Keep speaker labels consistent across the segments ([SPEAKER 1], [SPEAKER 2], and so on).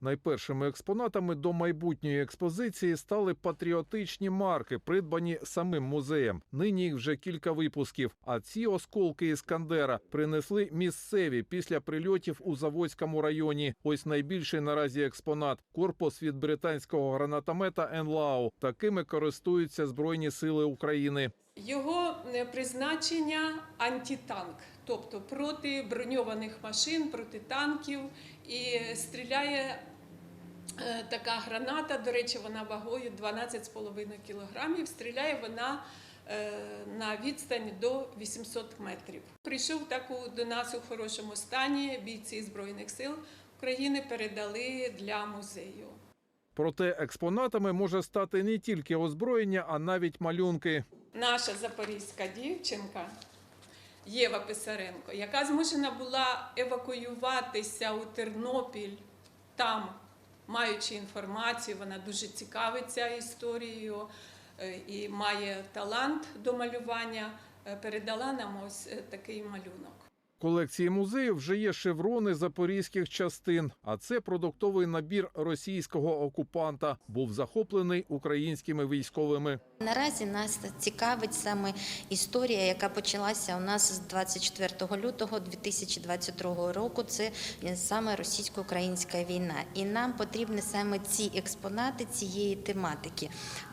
[SPEAKER 1] Найпершими експонатами до майбутньої експозиції стали патріотичні марки, придбані самим музеєм. Нині їх вже кілька випусків. А ці осколки Іскандера принесли місцеві після прильотів у Заводському районі. Ось найбільший наразі експонат корпус від британського гранатомета Енлау. Такими користуються збройні сили України.
[SPEAKER 2] Його е, призначення антитанк, тобто проти броньованих машин, проти танків, і стріляє е, така граната. До речі, вона вагою 12,5 кілограмів. Стріляє вона е, на відстань до 800 метрів. Прийшов так до нас у хорошому стані. Бійці збройних сил України передали для музею.
[SPEAKER 1] Проте експонатами може стати не тільки озброєння, а навіть малюнки.
[SPEAKER 2] Наша запорізька дівчинка Єва Писаренко, яка змушена була евакуюватися у Тернопіль там, маючи інформацію, вона дуже цікавиться історією е, і має талант до малювання, е, передала нам ось е, такий малюнок.
[SPEAKER 1] Колекції музею вже є шеврони запорізьких частин, а це продуктовий набір російського окупанта. Був захоплений українськими військовими.
[SPEAKER 3] Наразі нас цікавить саме історія, яка почалася у нас з 24 лютого 2022 року. Це саме російсько-українська війна, і нам потрібні саме ці експонати цієї тематики,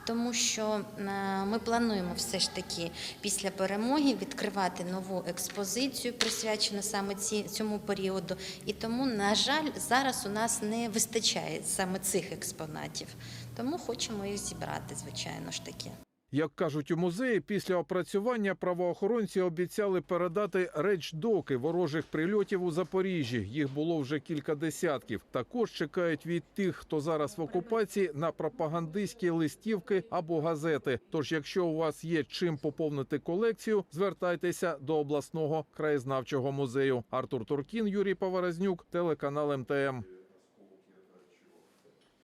[SPEAKER 3] тому що е, ми плануємо все ж таки після перемоги відкривати нову експозицію, присвячену саме ці, цьому періоду. І тому, на жаль, зараз у нас не вистачає саме цих експонатів. Тому хочемо їх зібрати, звичайно ж таки.
[SPEAKER 1] Як кажуть у музеї, після опрацювання правоохоронці обіцяли передати речдоки ворожих прильотів у Запоріжжі. Їх було вже кілька десятків. Також чекають від тих, хто зараз в окупації, на пропагандистські листівки або газети. Тож, якщо у вас є чим поповнити колекцію, звертайтеся до обласного краєзнавчого музею. Артур Туркін, Юрій Поворознюк, телеканал МТМ.